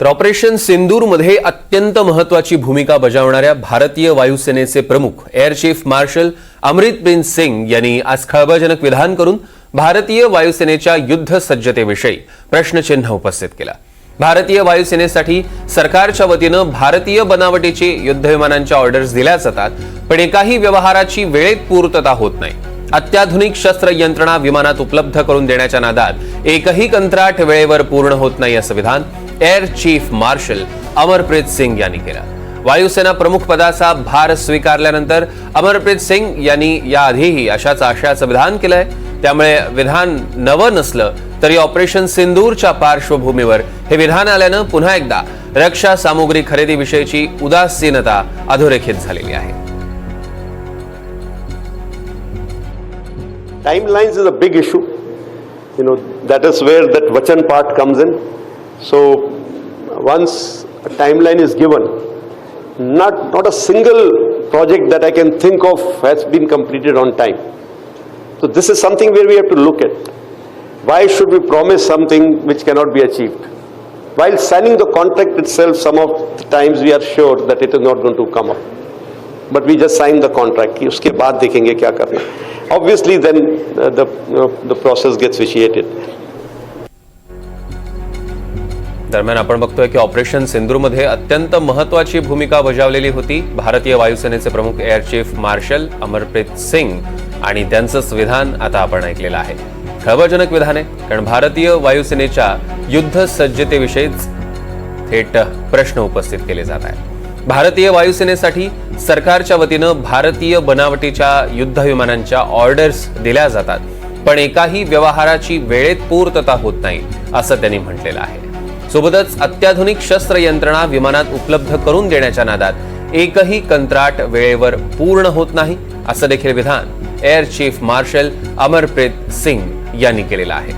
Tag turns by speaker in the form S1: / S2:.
S1: तर ऑपरेशन सिंदूरमध्ये अत्यंत महत्वाची भूमिका बजावणाऱ्या भारतीय वायुसेनेचे प्रमुख air chief marshal Amarpreet Singh यांनी आज खळबळजनक विधान करून भारतीय वायुसेनेच्या युद्ध सज्जतेविषयी प्रश्नचिन्ह उपस्थित केला. भारतीय वायुसेनेसाठी सरकारच्या वतीनं भारतीय बनावटीची युद्धविमानांच्या ऑर्डर्स दिल्या जातात पण एकाही व्यवहाराची वेळेत पूर्तता होत नाही. अत्याधुनिक शस्त्र यंत्रणा विमानात उपलब्ध करून देण्याच्या नादात एकही कंत्राट वेळेवर पूर्ण होत नाही असं विधान air chief marshal Amarpreet Singh यांनी केला वायुसेना प्रमुख पदाचा भार स्वीकारल्यानंतर अमरप्रीत सिंग यांनी याआधीही अशाच आशयाचं विधान केलंय त्यामुळे विधान नवं नसलं तरी ऑपरेशन सिंदूरच्या पार्श्वभूमीवर हे विधान आल्यानं पुन्हा एकदा रक्षा सामुग्री खरेदीविषयीची उदासीनता अधोरेखित झालेली आहे
S2: Timelines is a big issue. You know, that is where that Vachan part comes in. So, once a timeline is given, not, not a single project that I can think of has been completed on time. So, this is something where we have to look at. Why should we promise something which cannot be achieved? While signing the contract itself, some of the times we are sure that it is not going to come up. But we just sign the contract कि उसके बाद देखेंगे क्या करना obviously then the the process gets initiated
S1: दरम्यान आपण बघतोय की ऑपरेशन सिंधूरमध्ये अत्यंत महत्वाची भूमिका बजावलेली होती. भारतीय वायुसेनेचे प्रमुख air chief marshal Amarpreet Singh आणि त्यांचंच विधान आता आपण ऐकलेलं आहे. खळबळजनक विधान आहे कारण भारतीय वायुसेनेच्या युद्ध सज्जतेविषयीच थेट प्रश्न उपस्थित केले जात आहेत. भारतीय वायुसेनेसाठी सरकारच्या वतीनं भारतीय बनावटीच्या युद्ध विमानांच्या ऑर्डर्स दिल्या जातात पण एकाही व्यवहाराची वेळेत पूर्तता होत नाही असं त्यांनी म्हटलेलं आहे. सोबतच अत्याधुनिक शस्त्र यंत्रणा विमानात उपलब्ध करून देण्याच्या नादात एकही कंत्राट वेळेवर पूर्ण होत नाही असं देखील विधान air chief marshal Amarpreet Singh यांनी केलेलं आहे.